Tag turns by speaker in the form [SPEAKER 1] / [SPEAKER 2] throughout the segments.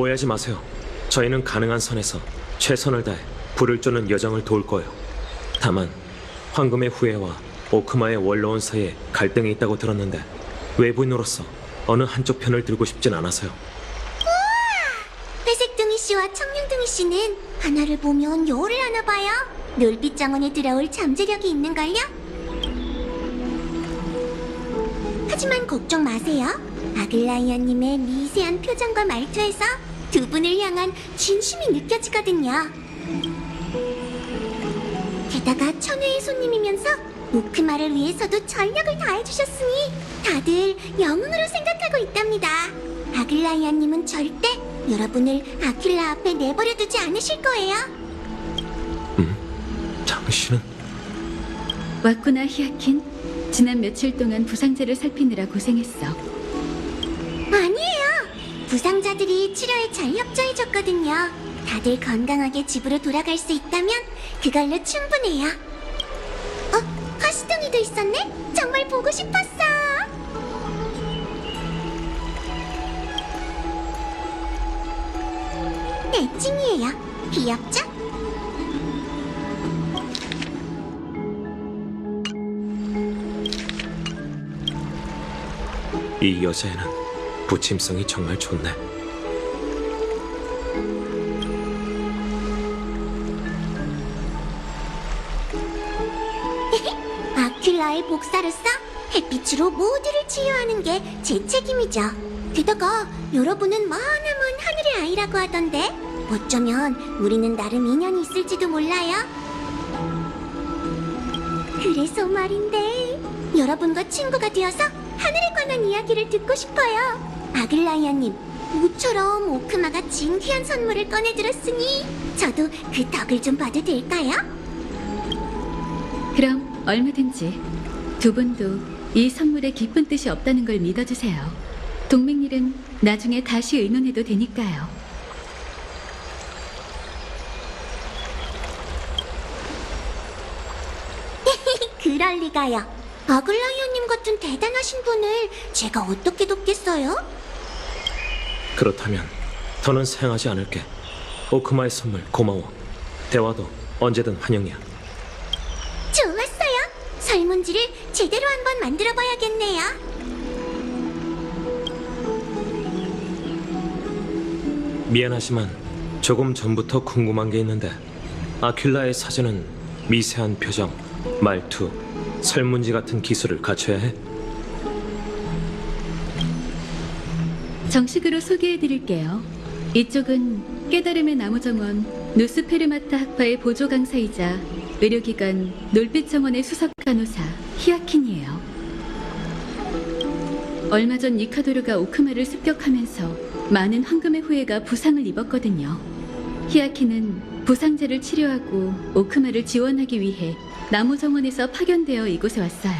[SPEAKER 1] 오해하지 마세요. 저희는 가능한 선에서 최선을 다해 불을 쫓는 여정을 도울 거예요. 다만 황금의 후예와 오크마의 원로원 사이에 갈등이 있다고 들었는데 외부인으로서 어느 한쪽 편을 들고 싶진 않아서요.
[SPEAKER 2] 회색둥이 씨와 청룡둥이 씨는 하나를 보면 열을 하나 봐요. 놀빛 정원에 들어올 잠재력이 있는걸요? 하지만 걱정 마세요. 아글라이언님의 미세한 표정과 말투에서 두 분을 향한 진심이 느껴지거든요. 게다가 천회의 손님이면서 오크마를 위해서도 전력을 다해주셨으니 다들 영웅으로 생각하고 있답니다. 아글라이아님은 절대 여러분을 아킬라 앞에 내버려두지 않으실 거예요.
[SPEAKER 1] 당신은
[SPEAKER 3] 왔구나 히아킨. 지난 며칠 동안 부상자를 살피느라 고생했어.
[SPEAKER 2] 부상자들이 치료에 잘 협조해줬거든요. 다들 건강하게 집으로 돌아갈 수 있다면 그걸로 충분해요. 어, 카시둥이도 있었네? 정말 보고 싶었어. 애칭이에요. 귀엽죠?
[SPEAKER 1] 이 여자애는 부침성이 정말 좋네.
[SPEAKER 2] 아큘라의 복사로서 햇빛으로 모두를 치유하는 게 제 책임이죠. 게다가 여러분은 머나먼 하늘의 아이라고 하던데 어쩌면 우리는 나름 인연이 있을지도 몰라요. 그래서 말인데 여러분과 친구가 되어서 하늘에 관한 이야기를 듣고 싶어요. 아글라이아님, 모처럼 오크마가 진 귀한 선물을 꺼내들었으니 저도 그 덕을 좀 봐도 될까요?
[SPEAKER 3] 그럼 얼마든지 두 분도 이 선물에 깊은 뜻이 없다는 걸 믿어주세요. 동맹 일은 나중에 다시 의논해도 되니까요.
[SPEAKER 2] 그럴 리가요. 아글라이아님 같은 대단하신 분을 제가 어떻게 돕겠어요?
[SPEAKER 1] 그렇다면 더는 사양하지 않을게. 오크마의 선물 고마워. 대화도 언제든 환영이야.
[SPEAKER 2] 좋았어요. 설문지를 제대로 한번 만들어 봐야겠네요.
[SPEAKER 1] 미안하지만 조금 전부터 궁금한 게 있는데 아큘라의 사전은 미세한 표정, 말투, 설문지 같은 기술을 갖춰야 해.
[SPEAKER 3] 정식으로 소개해드릴게요. 이쪽은 깨달음의 나무정원 누스페르마타 학파의 보조 강사이자 의료기관 놀빛정원의 수석 간호사 히아킨이에요. 얼마 전 니카도르가 오크마를 습격하면서 많은 황금의 후예가 부상을 입었거든요. 히아킨은 부상자를 치료하고 오크마를 지원하기 위해 나무 정원에서 파견되어 이곳에 왔어요.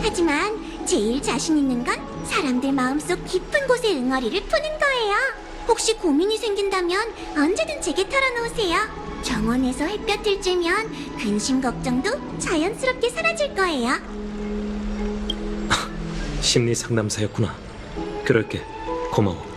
[SPEAKER 2] 하지만 제일 자신 있는 건 사람들 마음속 깊은 곳의 응어리를 푸는 거예요. 혹시 고민이 생긴다면 언제든 제게 털어놓으세요. 정원에서 햇볕을 쬐면 근심 걱정도 자연스럽게 사라질 거예요.
[SPEAKER 1] 심리 상담사였구나. 그럴게. 고마워.